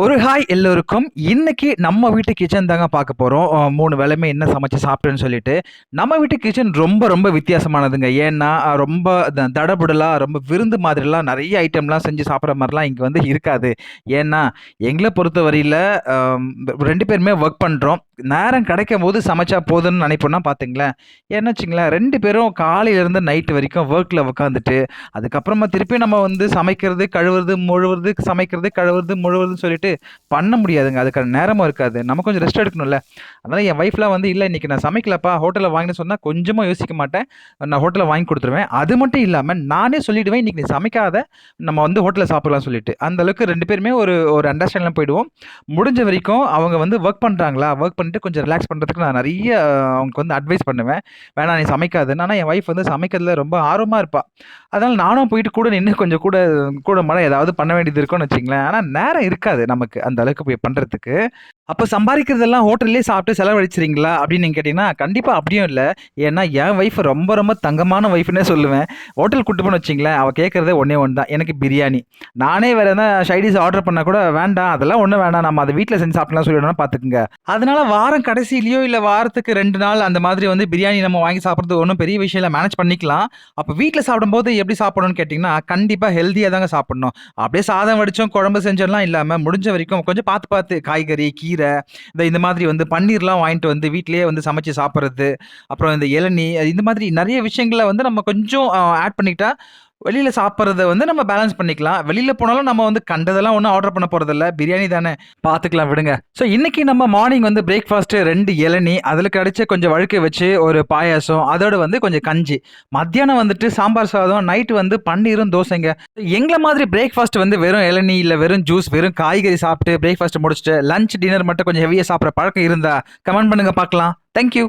ஒரு ஹாய் எல்லோருக்கும் இன்னைக்கு நம்ம வீட்டு கிச்சன் தாங்க பார்க்க போகிறோம் மூணு வேலையுமே என்ன சமைச்சு சாப்பிட்டேன்னு சொல்லிட்டு நம்ம வீட்டு கிச்சன் ரொம்ப ரொம்ப வித்தியாசமானதுங்க. ஏன்னா ரொம்ப த- தடபுடலாக ரொம்ப விருந்து மாதிரிலாம் நிறைய ஐட்டம்லாம் செஞ்சு சாப்பிட்ற மாதிரிலாம் இங்கே வந்து இருக்காது. ஏன்னா எங்களை பொறுத்த வரையில் ரெண்டு பேருமே ஒர்க் பண்ணுறோம் நேரம் கிடைக்கும் போது சமைச்சா போதும்னு நினைப்போம்னா பார்த்துங்களேன். ஏன்னா வச்சுங்களேன் ரெண்டு பேரும் காலையிலேருந்து நைட்டு வரைக்கும் ஒர்க்கில் உட்காந்துட்டு அதுக்கப்புறமா திருப்பி நம்ம வந்து சமைக்கிறது கழுவுறது முழுவுறது சமைக்கிறது கழுவுறது முழுவுறதுன்னு சொல்லிட்டு பண்ண முடியாதுங்க. அதுக்கான நேரமும் இருக்காது. நம்ம கொஞ்சம் ரெஸ்ட் எடுக்கணும்ல. அதனால் என் ஒய்ஃப்லாம் வந்து இல்லை இன்றைக்கி நான் சமைக்கலப்பா ஹோட்டலில் வாங்கினு சொன்னால் கொஞ்சமாக யோசிக்க மாட்டேன். நான் ஹோட்டலில் வாங்கி கொடுத்துருவேன். அது மட்டும் இல்லாமல் நானே சொல்லிவிடுவேன் இன்றைக்கி நீ சமைக்காத நம்ம வந்து ஹோட்டலில் சாப்பிடலாம் சொல்லிட்டு. அந்த அளவுக்கு ரெண்டு பேருமே ஒரு ஒரு அண்டர்ஸ்டாண்டில் போயிடுவோம். முடிஞ்ச வரைக்கும் அவங்க வந்து ஒர்க் பண்ணுறாங்களா ஒர்க் பண்ணிட்டு கொஞ்சம் ரிலாக்ஸ் பண்ணுறதுக்கு நான் நிறைய அவங்களுக்கு வந்து அட்வைஸ் பண்ணுவேன். வேணாம் நீ சமைக்காதுன்னு. ஆனால் என் ஒய்ஃப் வந்து சமைக்கிறதுல ரொம்ப ஆர்வமாக இருப்பாள் அதனால் நானும் போயிட்டு கூட நின்று கொஞ்சம் கூட கூட மழை ஏதாவது பண்ண வேண்டியது இருக்கும்னு வச்சிங்களேன் ஆனால் நேரம் இருக்காது. நமக்கு அந்த அளவுக்கு போய் பண்ணுறதுக்கு அப்போ சம்பாதிக்கிறதெல்லாம் ஹோட்டல்லே சாப்பிட்டு செலவழிச்சிருங்களா அப்படின்னு நீங்கள் கேட்டிங்கன்னா கண்டிப்பாக அப்படியும் இல்லை. ஏன்னா என் ஒய்ஃப் ரொம்ப ரொம்ப தங்கமான ஒய்ஃப்னே சொல்லுவேன். ஹோட்டல் கூட்டு போன வச்சிங்களேன் அவள் கேட்குறதே ஒன்றே ஒன்று தான் எனக்கு பிரியாணி. நானே வேறு எதனா ஷைடிஸ் ஆர்டர் பண்ணால் கூட வேண்டாம். அதெல்லாம் ஒன்றும் வேண்டாம் நம்ம அதை வீட்டில் செஞ்சு சாப்பிடலாம் சொல்லிடணும் பார்த்துக்குங்க அதனால வாரம் கடைசியிலையோ இல்லை வாரத்துக்கு ரெண்டு நாள் அந்த மாதிரி வந்து பிரியாணி நம்ம வாங்கி சாப்பிட்றது ஒன்றும் பெரிய விஷயம் இல்லை. மேனேஜ் பண்ணிக்கலாம். அப்போ வீட்டில் சாப்பிடும்போது எப்படி சாப்பிடணும்னு கேட்டிங்கன்னா கண்டிப்பாக ஹெல்த்தியாக தாங்க சாப்பிடணும். அப்படியே சாதம் வடிச்சோம் குழம்பு செஞ்சோம்லாம் இல்லாமல் முடிஞ்ச வரைக்கும் கொஞ்சம் பார்த்து பார்த்து காய்கறி கீரை இந்த இந்த மாதிரி வந்து பன்னீர்லாம் வாங்கிட்டு வந்து வீட்டிலேயே வந்து சமைச்சு சாப்பிட்றது அப்புறம் இந்த இளநீ இந்த மாதிரி நிறைய விஷயங்களை வந்து நம்ம கொஞ்சம் ஆட் பண்ணிக்கிட்டா வெளியில் சாப்பிட்றத வந்து நம்ம பேலன்ஸ் பண்ணிக்கலாம். வெளியில் போனாலும் நம்ம வந்து கண்டதெல்லாம் ஒன்றும் ஆர்டர் பண்ண போகிறதில்ல பிரியாணி தானே. பார்த்துக்கலாம் விடுங்க. ஸோ இன்றைக்கி நம்ம மார்னிங் வந்து பிரேக்ஃபாஸ்ட்டு ரெண்டு இளநீ அதில் கிடைச்ச கொஞ்சம் வழுக்க வச்சு ஒரு பாயாசம் அதோட வந்து கொஞ்சம் கஞ்சி. மத்தியானம் வந்துட்டு சாம்பார் சாதம் நைட்டு வந்து பன்னீரும் தோசைங்க. எங்களை மாதிரி பிரேக்ஃபாஸ்ட் வந்து வெறும் இளநீ இல்லை வெறும் ஜூஸ் வெறும் காய்கறி சாப்பிட்டு பிரேக்ஃபாஸ்ட் முடிச்சுட்டு லஞ்ச் டின்னர் மட்டும் கொஞ்சம் ஹெவியாக சாப்பிட்ற பழக்கம் இருந்தால் கமெண்ட் பண்ணுங்க பார்க்கலாம். தேங்க்யூ